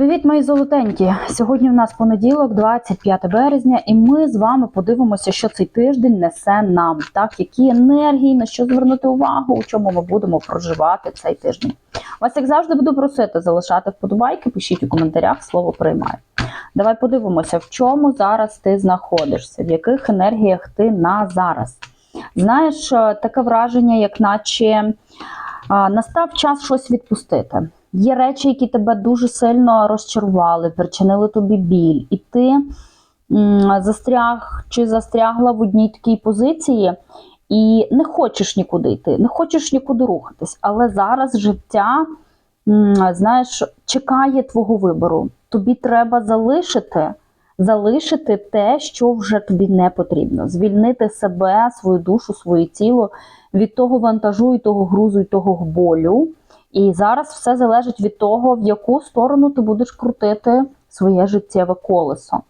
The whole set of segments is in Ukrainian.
Привіт, мої золотенькі! Сьогодні в нас понеділок, 25 березня, і ми з вами подивимося, що цей тиждень несе нам, так які енергії, на що звернути увагу, у чому ми будемо проживати цей тиждень. Вас, як завжди, буду просити залишати вподобайки, пишіть у коментарях, слово приймаю. Давай подивимося, в чому зараз ти знаходишся, в яких енергіях ти на зараз. Знаєш, е, таке враження, як наче настав час щось відпустити. Є речі, які тебе дуже сильно розчарували, причинили тобі біль, і ти застряг чи застрягла в одній такій позиції, і не хочеш нікуди йти, не хочеш нікуди рухатись. Але зараз життя, знаєш, чекає твого вибору. Тобі треба залишити. Залишити те, що вже тобі не потрібно, звільнити себе, свою душу, своє тіло від того вантажу, і того грузу, і того болю. І зараз все залежить від того, в яку сторону ти будеш крутити своє життєве колесо.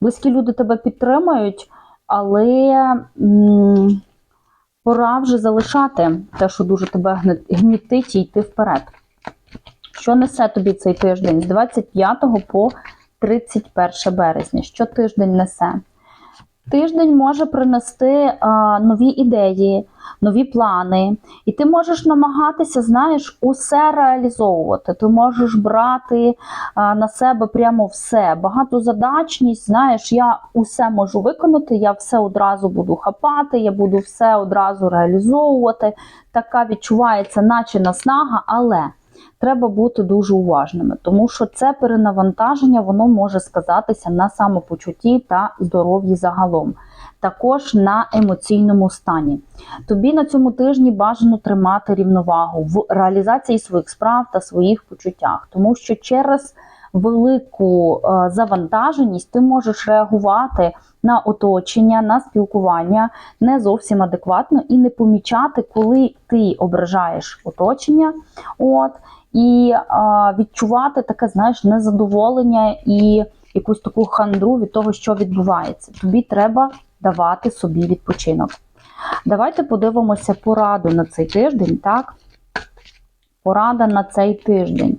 Близькі люди тебе підтримають, але м, пора вже залишати те, що дуже тебе гнітить, і йти вперед. Що несе тобі цей тиждень з 25 по 31 березня? Що тиждень несе? Тиждень може принести а, нові ідеї, нові плани, і ти можеш намагатися, знаєш, усе реалізовувати. Ти можеш брати а, на себе прямо все. Багатозадачність, знаєш, я усе можу виконати, я все одразу буду хапати, я буду все одразу реалізовувати. Така відчувається, наче наснага, але треба бути дуже уважними, тому що це перенавантаження воно може сказатися на самопочутті та здоров'ї загалом, також на емоційному стані. Тобі на цьому тижні бажано тримати рівновагу в реалізації своїх справ та своїх почуттях, тому що через велику е, завантаженість ти можеш реагувати на оточення, на спілкування не зовсім адекватно і не помічати, коли ти ображаєш оточення. От, і а, відчувати таке, знаєш, незадоволення і якусь таку хандру від того, що відбувається. Тобі треба давати собі відпочинок. Давайте подивимося пораду на цей тиждень, так? Порада на цей тиждень.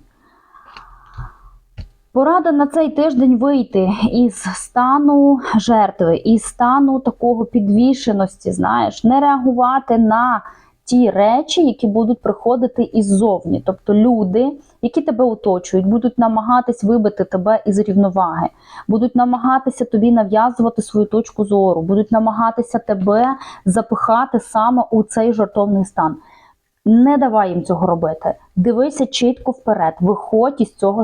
Порада на цей тиждень вийти із стану жертви, із стану такого підвішеності, знаєш, не реагувати на ті речі, які будуть приходити іззовні. Тобто люди, які тебе оточують, будуть намагатись вибити тебе із рівноваги, будуть намагатися тобі нав'язувати свою точку зору, будуть намагатися тебе запихати саме у цей жартовний стан. Не давай їм цього робити. Дивися чітко вперед, виходь із цього